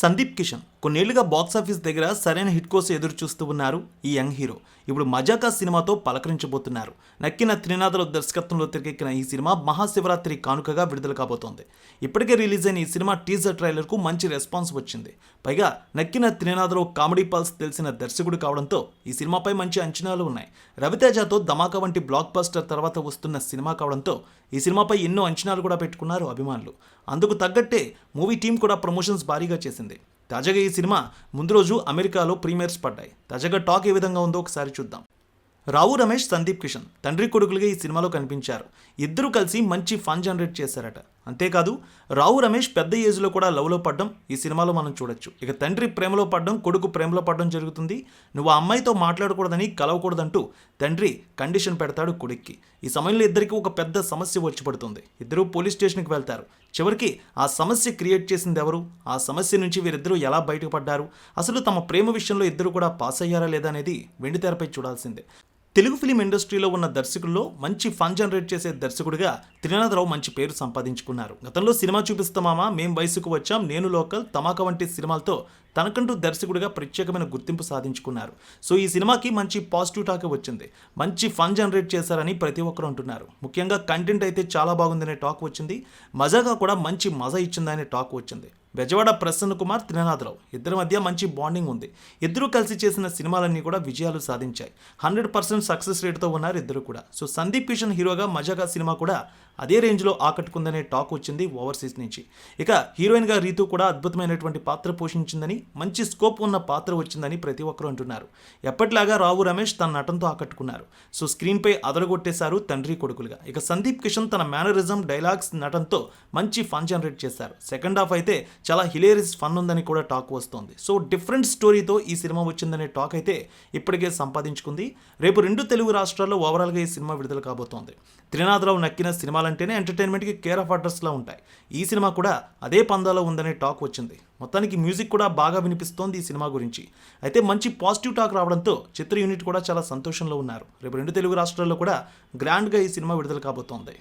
Sandeep Kishan కొన్నేళ్ళుగా box office దగ్గర సరైన hit కోసం ఎదురు చూస్తూ ఉన్నారు ఈ యంగ్ హీరో. ఇప్పుడు మజాకా సినిమాతో పలకరించబోతున్నారు. నక్కిన త్రినాథుల దర్శకత్వంలో తెరకెక్కిన ఈ సినిమా మహాశివరాత్రి కానుకగా విడుదల కాబోతోంది. ఇప్పటికే రిలీజ్ అయిన ఈ సినిమా టీజర్ ట్రైలర్కు మంచి రెస్పాన్స్ వచ్చింది. పైగా నక్కిన త్రినాథులో కామెడీ పల్స్ తెలిసిన దర్శకుడు కావడంతో ఈ సినిమాపై మంచి అంచనాలు ఉన్నాయి. రవితేజతో ధమాకా వంటి బ్లాక్ బస్టర్ తర్వాత వస్తున్న సినిమా కావడంతో ఈ సినిమాపై ఎన్నో అంచనాలు కూడా పెట్టుకున్నారు అభిమానులు. అందుకు తగ్గట్టే మూవీ టీం కూడా ప్రమోషన్స్ భారీగా చేసింది. తాజాగా ఈ సినిమా ముందు రోజు అమెరికాలో ప్రీమియర్స్ పడ్డాయి. తాజాగా టాక్ ఏ విధంగా ఉందో ఒకసారి చూద్దాం. రావు రమేష్ సందీప్ కిషన్ తండ్రి కొడుకులుగా ఈ సినిమాలో కనిపించారు. ఇద్దరు కలిసి మంచి ఫన్ జనరేట్ చేశారట. అంతేకాదు రావు రమేష్ పెద్ద ఏజ్లో కూడా లవ్లో పడడం ఈ సినిమాలో మనం చూడొచ్చు. ఇక తండ్రి ప్రేమలో పడడం కొడుకు ప్రేమలో పడడం జరుగుతుంది. నువ్వు ఆ అమ్మాయితో మాట్లాడకూడదని కలవకూడదంటూ తండ్రి కండిషన్ పెడతాడు కొడుక్కి. ఈ సమయంలో ఇద్దరికి ఒక పెద్ద సమస్య వచ్చి పడుతుంది ఇద్దరూ పోలీస్ స్టేషన్కి వెళ్తారు. చివరికి ఆ సమస్య క్రియేట్ చేసింది ఎవరు? ఆ సమస్య నుంచి వీరిద్దరూ ఎలా బయటపడ్డారు? అసలు తమ ప్రేమ విషయంలో ఇద్దరు కూడా పాస్ అయ్యారా లేదా అనేది వెండితెరపై చూడాల్సిందే. తెలుగు ఫిలిం ఇండస్ట్రీలో ఉన్న దర్శకుల్లో మంచి ఫన్ జనరేట్ చేసే దర్శకుడిగా త్రినాథరావు మంచి పేరు సంపాదించుకున్నారు. గతంలో సినిమా చూపిస్తామా మేం వయసుకు వచ్చాం నేను లోకల్ తమాక వంటి సినిమాలతో తనకంటూ దర్శకుడిగా ప్రత్యేకమైన గుర్తింపు సాధించుకున్నారు. సో ఈ సినిమాకి మంచి పాజిటివ్ టాక్ వచ్చింది. మంచి ఫన్ జనరేట్ చేశారని ప్రతి ఒక్కరు అంటున్నారు. ముఖ్యంగా కంటెంట్ అయితే చాలా బాగుందనే టాక్ వచ్చింది. మజాగా కూడా మంచి మజా ఇచ్చిందనే టాక్ వచ్చింది. బెజవాడ ప్రసన్న కుమార్ త్రినాథరావు. ఇద్దరి మధ్య మంచి బాండింగ్ ఉంది. ఇద్దరు కలిసి చేసిన సినిమాలన్నీ కూడా విజయాలు సాధించాయి. హండ్రెడ్ పర్సెంట్ సక్సెస్ రేట్తో ఉన్నారు ఇద్దరు కూడా. సో సందీప్ కిషన్ హీరోగా మజాగా సినిమా కూడా అదే రేంజ్లో ఆకట్టుకుందనే టాక్ వచ్చింది ఓవర్సీస్ నుంచి. ఇక హీరోయిన్గా రీతు కూడా అద్భుతమైనటువంటి పాత్ర పోషించిందని మంచి స్కోప్ ఉన్న పాత్ర వచ్చిందని ప్రతి ఒక్కరూ అంటున్నారు. ఎప్పటిలాగా రావు రమేష్ తన నటనతో ఆకట్టుకున్నారు. సో స్క్రీన్పై అదరగొట్టేశారు తండ్రి కొడుకులుగా. ఇక సందీప్ కిషన్ తన మేనరిజం డైలాగ్స్ నటనతో మంచి ఫన్ జనరేట్ చేశారు. సెకండ్ హాఫ్ అయితే చాలా హిలేరియస్ ఫన్ ఉందని కూడా టాక్ వస్తోంది. సో డిఫరెంట్ స్టోరీతో ఈ సినిమా వచ్చిందనే టాక్ అయితే ఇప్పటికే సంపాదించుకుంది. రేపు రెండు తెలుగు రాష్ట్రాల్లో ఓవరాల్గా ఈ సినిమా విడుదల కాబోతోంది. త్రినాథరావు నక్కిన సినిమాలంటేనే ఎంటర్టైన్మెంట్కి కేర్ ఆఫ్ అడ్రస్లా ఉంటాయి. ఈ సినిమా కూడా అదే పందాలో ఉందనే టాక్ వచ్చింది. మొత్తానికి మ్యూజిక్ కూడా బాగా వినిపిస్తోంది ఈ సినిమా గురించి. అయితే మంచి పాజిటివ్ టాక్ రావడంతో చిత్ర యూనిట్ కూడా చాలా సంతోషంలో ఉన్నారు. రేపు రెండు తెలుగు రాష్ట్రాల్లో కూడా గ్రాండ్గా ఈ సినిమా విడుదల కాబోతోంది.